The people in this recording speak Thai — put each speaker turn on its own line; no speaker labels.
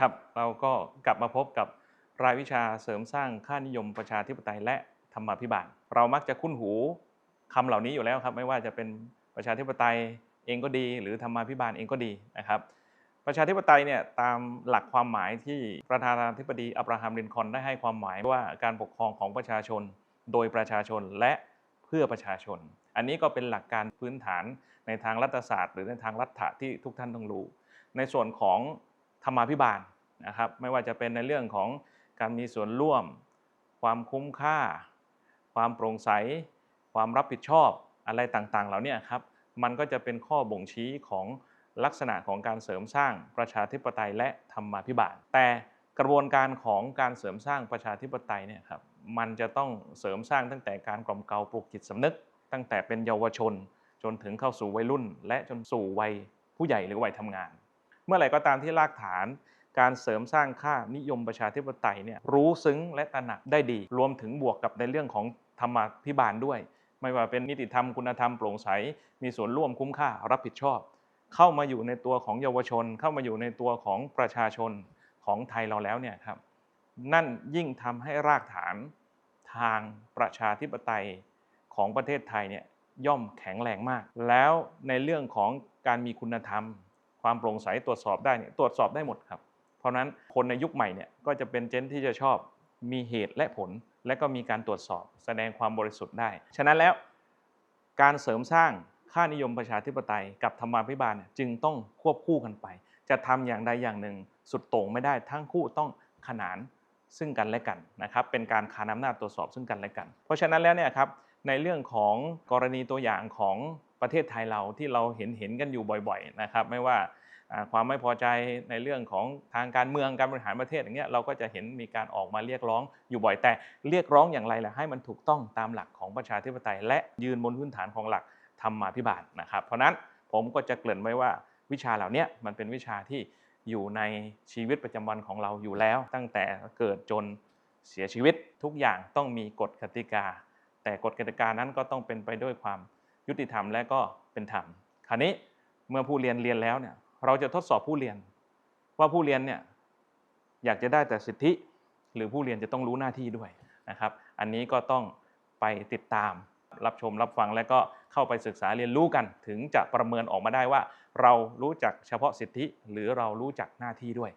ครับเราก็กลับมาพบกับรายวิชาเสริมสร้างค่านิยมประชาธิปไตยและธรรมาภิบาลเรามักจะคุ้นหูคำเหล่านี้อยู่แล้วครับ ไม่ว่าจะเป็นประชาธิปไตยเองก็ดี หรือธรรมาภิบาลเองก็ดีนะครับ ประชาธิปไตยเนี่ยตามหลักความหมายที่ประธานาธิบดีอับราฮัมลินคอนได้ให้ความหมายว่าการปกครองของประชาชน โดยประชาชนและเพื่อประชาชน อันนี้ก็เป็นหลักการพื้นฐานในทางรัฐศาสตร์ หรือในทางรัฐะที่ทุกท่านต้องรู้ ในส่วนของธรรมาภิบาล นะครับ ไม่ว่าจะเป็นในเรื่องของการมีส่วนร่วม ความคุ้มค่า ความโปร่งใส ความรับผิดชอบอะไรต่างๆ เหล่านี้ครับ มันก็จะเป็นข้อบ่งชี้ของลักษณะของการเสริมสร้างประชาธิปไตยและธรรมาภิบาล แต่กระบวนการของการเสริมสร้างประชาธิปไตยเนี่ยครับ มันจะต้องเสริมสร้างตั้งแต่การกล่อมเกลาปลุกจิตสำนึก ตั้งแต่เป็นเยาวชน จนถึงเข้าสู่วัยรุ่น และจนสู่วัยผู้ใหญ่หรือวัยทำงาน เมื่อไหร่ก็ตามที่รากฐาน การเสริมสร้างค่านิยมประชาธิปไตยเนี่ยรู้ซึ้งและตระหนักได้ดี รวมถึงบวกกับในเรื่องของธรรมาภิบาลด้วย ไม่ว่าเป็นนิติธรรมคุณธรรมโปร่งใส มีส่วนร่วมคุ้มค่ารับผิดชอบ เข้ามาอยู่ในตัวของเยาวชน เข้ามาอยู่ในตัวของประชาชนของไทยเราแล้วเนี่ยครับนั่นยิ่งทำให้รากฐานทางประชาธิปไตยของประเทศไทยเนี่ยย่อมแข็งแรงมาก แล้วในเรื่องของการมีคุณธรรม ความโปร่งใสตรวจสอบได้เนี่ยตรวจสอบได้หมดครับ ราะนั้นคนในยุคใหม่เนี่ยก็จะเป็นเจนที่จะชอบมีเหตุและผล และก็มีการตรวจสอบแสดงความบริสุทธิ์ได้ ฉะนั้นแล้วการเสริมสร้างค่านิยมประชาธิปไตยกับธรรมาภิบาลจึงต้องควบคู่กันไป จะทำอย่างใดอย่างหนึ่ง สุดโต่งไม่ได้ทั้งคู่ต้องขนานซึ่งกันและกันนะครับเป็นการคานอำนาจตรวจสอบซึ่งกันและกัน เพราะฉะนั้นแล้วเนี่ยครับในเรื่องของกรณีตัวอย่างของประเทศไทยเราที่เราเห็นเห็นกันอยู่บ่อยๆนะครับไม่ว่า ความไม่พอใจในเรื่องของทางการเมืองการบริหารประเทศอย่างเงี้ยเราก็จะเห็นมีการออกมาเรียกร้องอยู่บ่อยแต่เรียกร้องอย่างไรล่ะให้มันถูกต้องตามหลักของประชาธิปไตย และยืนบนพื้นฐานของหลักธรรมาภิบาลนะครับ เพราะนั้นผมก็จะเกริ่นไว้ว่าวิชาเหล่านี้มันเป็นวิชาที่อยู่ในชีวิตประจำวันของเราอยู่แล้ว ตั้งแต่เกิดจนเสียชีวิตทุกอย่างต้องมีกฎกติกา แต่กฎกติกานั้นก็ต้องเป็นไปด้วยความยุติธรรมและก็เป็นธรรมคราวนี้เมื่อผู้เรียนเรียนแล้วเนี่ย เราจะทดสอบผู้เรียน ว่าผู้เรียนเนี่ยอยากจะได้แต่สิทธิ หรือผู้เรียนจะต้องรู้หน้าที่ด้วยนะครับ อันนี้ก็ต้องไปติดตามรับชมรับฟังและก็เข้าไปศึกษาเรียนรู้กัน ถึงจะประเมินออกมาได้ว่า เรารู้จักเฉพาะสิทธิ หรือเรารู้จักหน้าที่ด้วย